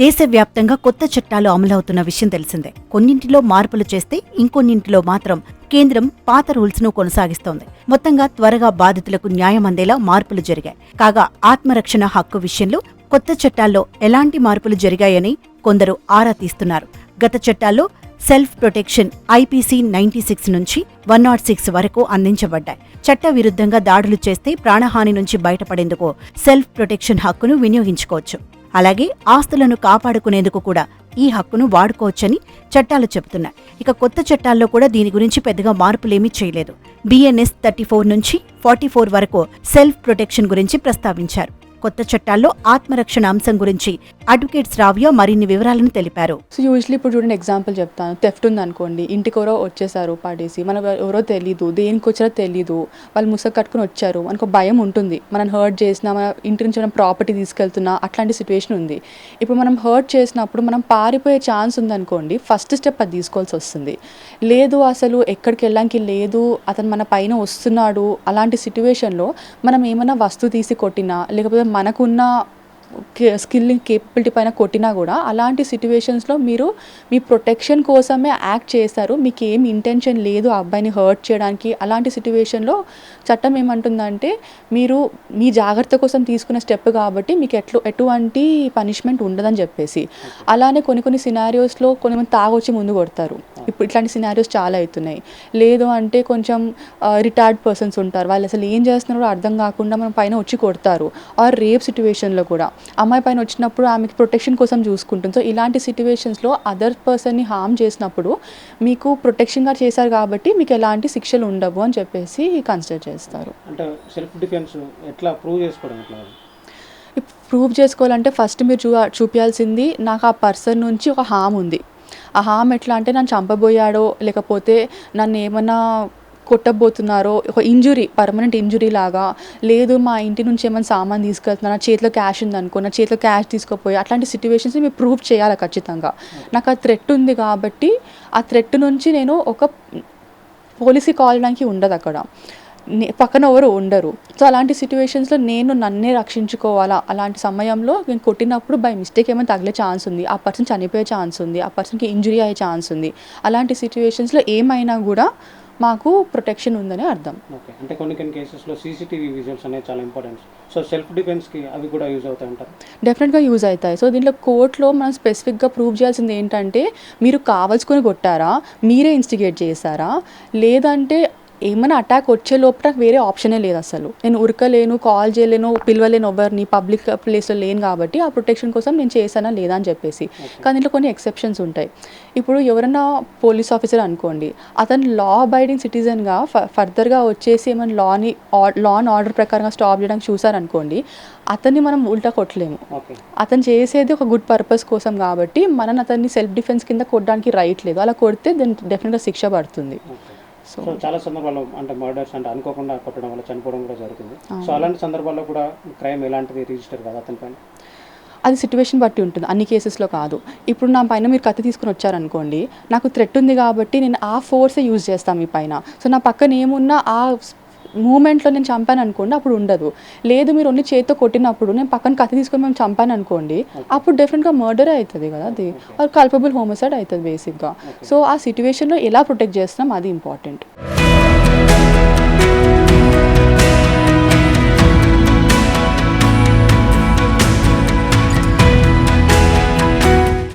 దేశవ్యాప్తంగా కొత్త చట్టాలు అమలవుతున్న విషయం తెలిసిందే. కొన్నింటిలో మార్పులు చేస్తే ఇంకొన్నింటిలో మాత్రం కేంద్రం పాత రూల్స్ను కొనసాగిస్తోంది. మొత్తంగా త్వరగా బాధితులకు న్యాయం అందేలా మార్పులు జరిగాయి. కాగా ఆత్మరక్షణ హక్కు విషయంలో కొత్త చట్టాల్లో ఎలాంటి మార్పులు జరిగాయని కొందరు ఆరా తీస్తున్నారు. గత చట్టాల్లో self protection IPC ninety six నుంచి వన్ నాట్ సిక్స్ వరకు అందించబడ్డాయి. చట్ట విరుద్ధంగా దాడులు చేస్తే ప్రాణహాని నుంచి బయటపడేందుకు సెల్ఫ్ ప్రొటెక్షన్ హక్కును వినియోగించుకోవచ్చు. అలాగే ఆస్తులను కాపాడుకునేందుకు కూడా ఈ హక్కును వాడుకోవచ్చని చట్టాలు చెబుతున్నాయి. ఇక కొత్త చట్టాల్లో కూడా దీని గురించి పెద్దగా మార్పులేమీ చేయలేదు. బిఎన్ఎస్ థర్టీ ఫోర్ నుంచి ఫార్టీ ఫోర్ వరకు సెల్ఫ్ ప్రొటెక్షన్ గురించి ప్రస్తావించారు. కొత్త చట్టాల్లో ఆత్మరక్షణ అంశం గురించి అడ్వకేట్ శ్రావ్య మరిన్ని వివరాలను తెలిపారు. సో యూజువల్లీ ఇప్పుడు చూడండి ఎగ్జాంపుల్ చెప్తాను. థెఫ్ట్ ఉంది అనుకోండి ఇంటికి ఎవరో వచ్చేసారు పాడేసి మనం ఎవరో తెలీదు దేనికి వచ్చారో తెలీదు వాళ్ళు ముసగ కట్టుకుని వచ్చారు మనకు భయం ఉంటుంది. మనం హర్ట్ చేసినా మన ఇంటి నుంచి మనం ప్రాపర్టీ తీసుకెళ్తున్నా అట్లాంటి సిచ్యువేషన్ ఉంది. ఇప్పుడు మనం హర్ట్ చేసినప్పుడు మనం పారిపోయే ఛాన్స్ ఉందనుకోండి ఫస్ట్ స్టెప్ అది తీసుకోవాల్సి వస్తుంది. లేదు అసలు ఎక్కడికి వెళ్ళడానికి లేదు అతను మన పైన వస్తున్నాడు అలాంటి సిచ్యువేషన్లో మనం ఏమైనా వస్తువు తీసి కొట్టినా లేకపోతే మనకున్న స్కిల్ కేపబిలిటీ పైన కొట్టినా కూడా అలాంటి సిచ్యువేషన్స్లో మీరు మీ ప్రొటెక్షన్ కోసమే యాక్ట్ చేస్తారు మీకు ఏం ఇంటెన్షన్ లేదు ఆ అబ్బాయిని హర్ట్ చేయడానికి. అలాంటి సిచ్యువేషన్లో చట్టం ఏమంటుందంటే మీరు మీ జాగ్రత్త కోసం తీసుకున్న స్టెప్ కాబట్టి మీకు ఎట్లు ఎటువంటి పనిష్మెంట్ ఉండదని చెప్పేసి. అలానే కొన్ని కొన్ని సినారియోస్లో కొంతమంది తాగొచ్చి ముందు కొడతారు. ఇప్పుడు ఇట్లాంటి సినారియోస్ చాలా అవుతున్నాయి. లేదు అంటే కొంచెం రిటైర్డ్ పర్సన్స్ ఉంటారు. వాళ్ళు అసలు ఏం చేస్తున్నారో అర్థం కాకుండా మనం పైన వచ్చి కొడతారు. ఆర్ రేప్ సిచ్యువేషన్లో కూడా. అమ్మాయి పైన వచ్చినప్పుడు ఆమెకి ప్రొటెక్షన్ కోసం చూసుకుంటుంది. సో ఇలాంటి సిచ్యువేషన్స్లో అదర్ పర్సన్ని హామ్ చేసినప్పుడు మీకు ప్రొటెక్షన్గా చేశారు కాబట్టి మీకు ఎలాంటి శిక్షలు ఉండవు అని చెప్పేసి కన్సిడర్ చేస్తారు. అంటే సెల్ఫ్ డిఫెన్స్ ఎట్లా ప్రూవ్ చేసుకోవడం ఎట్లా? ప్రూవ్ చేసుకోవాలంటే ఫస్ట్ మీరు చూ చూపించాల్సింది నాకు ఆ పర్సన్ నుంచి ఒక హామ్ ఉంది. ఆ హామ్ ఎట్లా అంటే నన్ను చంపబోయాడో లేకపోతే నన్ను ఏమన్నా కొట్టబోతున్నారో ఒక ఇంజురీ పర్మనెంట్ ఇంజురీ లాగా లేదు మా ఇంటి నుంచి ఏమైనా సామాన్ తీసుకెళ్తున్నా నా చేతిలో క్యాష్ ఉంది అనుకో నా చేతిలో క్యాష్ తీసుకుపోయి అట్లాంటి సిచ్యువేషన్స్ మీరు ప్రూవ్ చేయాలి ఖచ్చితంగా? నాకు ఆ థ్రెట్ ఉంది కాబట్టి ఆ థ్రెట్ నుంచి నేను ఒక పోలీస్కి కాల్ చేయడానికి ఉండదు అక్కడ. పక్కన ఎవరు ఉండరు. సో అలాంటి సిచ్యువేషన్స్లో నేను నన్నే రక్షించుకోవాలా? అలాంటి సమయంలో నేను కొట్టినప్పుడు బై మిస్టేక్ ఏమైనా తగిలే ఛాన్స్ ఉంది. ఆ పర్సన్ చనిపోయే ఛాన్స్ ఉంది. ఆ పర్సన్కి ఇంజురీ అయ్యే ఛాన్స్ ఉంది. అలాంటి సిచ్యువేషన్స్లో ఏమైనా కూడా మాకు ప్రొటెక్షన్ ఉందని అర్థం. ఓకే. అంటే కొన్ని కొన్ని కేసెస్లో సీసీటీవీ విజువల్స్ అనేవి చాలా ఇంపార్టెంట్ సో సెల్ఫ్ డిఫెన్స్కి అవి కూడా యూజ్ అవుతాయి అంటారు? డెఫినెట్గా యూజ్ అవుతాయి. సో దీంట్లో కోర్టులో మనం స్పెసిఫిక్గా ప్రూవ్ చేయాల్సింది ఏంటంటే మీరు కావాల్సుకొని కొట్టారా? మీరే ఇన్స్టిగేట్ చేశారా? లేదంటే ఏమైనా అటాక్ వచ్చే లోపల నాకు వేరే ఆప్షనే లేదు అసలు. నేను ఉరకలేను కాల్ చేయలేను పిలవలేను ఎవరిని పబ్లిక్ ప్లేస్లో లేను కాబట్టి ఆ ప్రొటెక్షన్ కోసం నేను చేశానా లేదా అని చెప్పేసి. కానీ దీంట్లో కొన్ని ఎక్సెప్షన్స్ ఉంటాయి. ఇప్పుడు ఎవరైనా పోలీస్ ఆఫీసర్ అనుకోండి అతను లా అబైడింగ్ సిటిజన్గా ఫర్దర్గా వచ్చేసి ఏమైనా లాని లా అండ్ ఆర్డర్ ప్రకారంగా స్టాప్ చేయడానికి చూసారనుకోండి అతన్ని మనం ఉల్టా కొట్టలేము. అతను చేసేది ఒక గుడ్ పర్పస్ కోసం కాబట్టి మనం అతన్ని సెల్ఫ్ డిఫెన్స్ కింద కొట్టడానికి రైట్ లేదు. అలా కొడితే దాని డెఫినెట్గా శిక్ష పడుతుంది. సో చాలా సందర్భాల్లో అంటే మర్డర్స్ అంటే అనుకోకుండా కొట్టడం వల్ల చనిపోవడం కూడా జరుగుతుంది. సో అలాంటి సందర్భాల్లో కూడా క్రైమ్ ఎలాంటిది రిజిస్టర్ కాదు అతని పైన? అది సిచ్యువేషన్ బట్టి ఉంటుంది. అన్ని కేసెస్లో కాదు. ఇప్పుడు నా పైన మీరు కత్తి తీసుకుని వచ్చారనుకోండి నాకు థ్రెట్ ఉంది కాబట్టి నేను ఆ ఫోర్సే యూజ్ చేస్తాను మీ పైన. సో నా పక్కన ఏమున్నా ఆ మూమెంట్లో నేను చంపాను అనుకోండి అప్పుడు ఉండదు. లేదు మీరు ఓన్లీ చేతితో కొట్టినప్పుడు నేను పక్కన కత్తి తీసుకొని మేము చంపాను అనుకోండి అప్పుడు డెఫినెట్గా మర్డర్ అవుతుంది కదా అది. కల్పబుల్ హోమసైడ్ అవుతుంది బేసిక్గా సో ఆ సిచ్యువేషన్లో ఎలా ప్రొటెక్ట్ చేస్తున్నాం అది ఇంపార్టెంట్